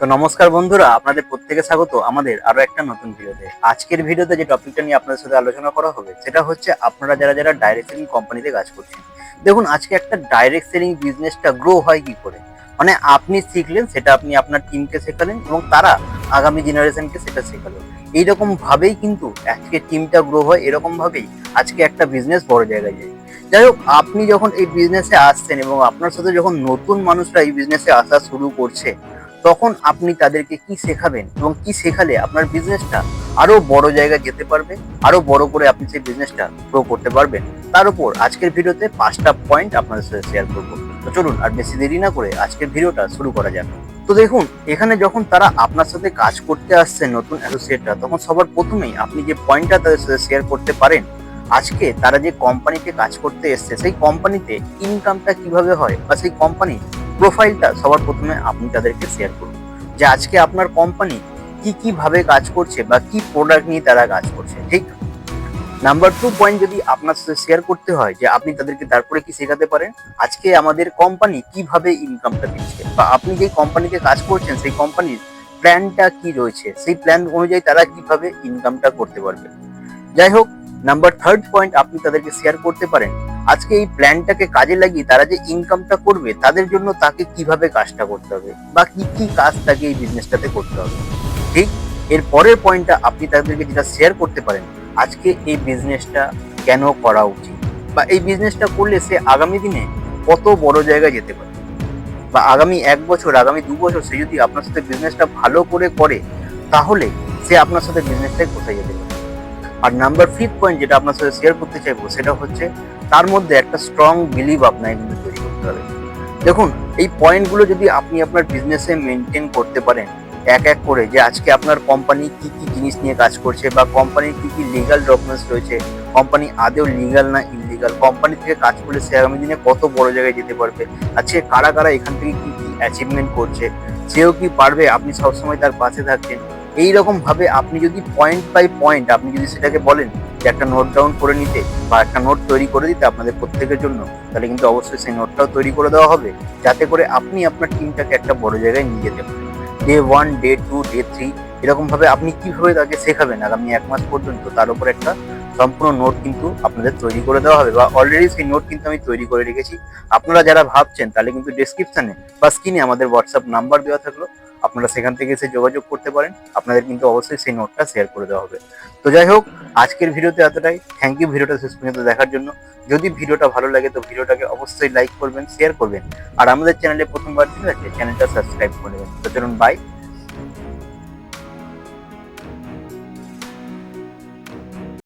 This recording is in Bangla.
তো নমস্কার বন্ধুরা, আপনাদের প্রত্যেকে স্বাগত। আমাদের আরও একটা নতুন ভিডিওতে। আজকের ভিডিওতে যে টপিকটা নিয়ে আপনাদের সাথে আলোচনা করা হবে, সেটা হচ্ছে আপনারা যারা যারা ডাইরেক্ট সেলিং কোম্পানিতে কাজ করছেন। দেখুন, আজকে একটা ডাইরেক্ট সেলিং বিজনেসটা গ্রো হয় কি করে? মানে আপনি শিখলেন, সেটা আপনি আপনার টিমকে শেখালেন এবং তারা আগামী জেনারেশনকে সেটা শেখালো। এইরকম ভাবেই কিন্তু আজকে টিমটা গ্রো হয়, এরকম ভাবেই আজকে একটা বিজনেস বড় জায়গায় যায়। যাই হোক, আপনি যখন এই বিজনেসে আসছেন এবং আপনার সাথে যখন নতুন মানুষরা এই বিজনেসে আসা শুরু করছে তখন আপনি তাদেরকে কি শেখাবেন এবং কি শেখালে আপনার বিজনেসটা আরও বড় জায়গায় যেতে পারবে, আরও বড় করে আপনি সেই বিজনেসটা গ্রো করতে পারবেন, তার উপর আজকের ভিডিওতে পাঁচটা পয়েন্ট আপনাদের সাথে শেয়ার করব। তো চলুন আর বেশি দেরি না করে আজকের ভিডিওটা শুরু করা যাক। তো দেখুন, এখানে যখন তারা আপনার সাথে কাজ করতে আসছে নতুন অ্যাসোসিয়েটরা তখন সবার প্রথমেই আপনি যে পয়েন্টটা তাদের সাথে শেয়ার করতে পারেন, আজকে তারা যে কোম্পানিতে কাজ করতে এসছে, সেই কোম্পানিতে ইনকামটা কীভাবে হয় বা সেই কোম্পানির প্রোফাইলটা সবার প্রথমে আপনি তাদেরকে শেয়ার করুন। যে আজকে আপনার কোম্পানি কি কি ভাবে কাজ করছে বা কি প্রোডাক্ট নিয়ে তারা কাজ করছে, ঠিক? নাম্বার টু পয়েন্ট যদি আপনার সাথে শেয়ার করতে হয় যে আপনি তাদেরকে তারপরে কি শেখাতে পারেন? আজকে আমাদের কোম্পানি কীভাবে ইনকামটা দিচ্ছে বা আপনি যেই কোম্পানিতে কাজ করছেন, সেই কোম্পানির প্ল্যানটা কি রয়েছে? সেই প্ল্যান অনুযায়ী তারা কীভাবে ইনকামটা করতে পারবে? যাই হোক নাম্বার থার্ড পয়েন্ট আপনি তাদেরকে শেয়ার করতে পারেন আজকে এই প্ল্যানটাকে কাজে লাগিয়ে তারা যে ইনকামটা করবে, তাদের জন্য তাকে কীভাবে কাজটা করতে হবে? বা কি কি কাজ তাকে এই বিজনেসটাতে করতে হবে? ঠিক? এর পরের পয়েন্টটা আপনি তাদেরকে যেটা শেয়ার করতে পারেন, আজকে এই বিজনেসটা কেন করা উচিত? বা এই বিজনেসটা করলে সে আগামী দিনে কত বড় জায়গায় যেতে পারে? বা আগামী এক বছর, আগামী দু বছর সে যদি আপনার সাথে বিজনেসটা ভালো করে করে, তাহলে সে আপনার সাথে বিজনেসটাই কোথায় যেতে পারে? আর নাম্বার ফিফথ পয়েন্ট যেটা আপনার সাথে শেয়ার করতে চাইব, সেটা হচ্ছে তার মধ্যে একটা স্ট্রং বিলিভ আপনাকে কিন্তু তৈরি করতে হবে। দেখুন, এই পয়েন্টগুলো যদি আপনি আপনার বিজনেসে মেনটেন করতে পারেন, এক এক করে যে আজকে আপনার কোম্পানি কি কি জিনিস নিয়ে কাজ করছে বা কোম্পানির কি কি লিগাল ডকুমেন্টস রয়েছে কোম্পানি আদেও লিগাল না ইলিগাল কোম্পানি থেকে কাজ করলে সে আগামী দিনে কত বড় জায়গায় যেতে পারবে আজকে কারা কারা এখান থেকে কি কি অ্যাচিভমেন্ট করছে, সেও কি পারবে? আপনি সবসময় তার পাশে থাকছেন। এই ভাবে আপনি যদি পয়েন্ট বাই পয়েন্ট আপনি যদি সেটাকে বলেন যে একটা নোট ডাউন করে নিতে বা একটা নোট তৈরি করে দিতে আপনাদের প্রত্যেকের জন্য, তাহলে কিন্তু অবশ্যই সেই নোটটাও তৈরি করে দেওয়া হবে। যাতে করে আপনি আপনার টিমটাকে একটা বড় জায়গায় নিয়ে যেতে পারেন। Day one day two day three এরকম ভাবে আপনি কীভাবে তাকে শেখাবেন আগামী এক মাস পর্যন্ত, তার উপর একটা সম্পূর্ণ নোট কিন্তু আপনাদের তৈরি করে দেওয়া হবে। বা অলরেডি সেই নোট কিন্তু আমি তৈরি করে রেখেছি। আপনারা যারা ভাবছেন, তাহলে কিন্তু ডিসক্রিপশনে বা স্ক্রিনে আমাদের হোয়াটসঅ্যাপ নাম্বার দেওয়া থাকল। আপনারা সেখান থেকে এসে যোগাযোগ করতে পারেন। আপনাদের কিন্তু অবশ্যই সেই নোটটা শেয়ার করে দেওয়া হবে। তো যাই হোক, আজকের ভিডিওতে এতটাই। থ্যাংক ইউ ভিডিওটা শেষ পর্যন্ত দেখার জন্য। যদি ভিডিওটা ভালো লাগে তো ভিডিওটাকে অবশ্যই লাইক করবেন শেয়ার করবেন। আর আমাদের চ্যানেলে প্রথমবার চ্যানেলটা সাবস্ক্রাইব করে নেবেন। তো চলুন বাই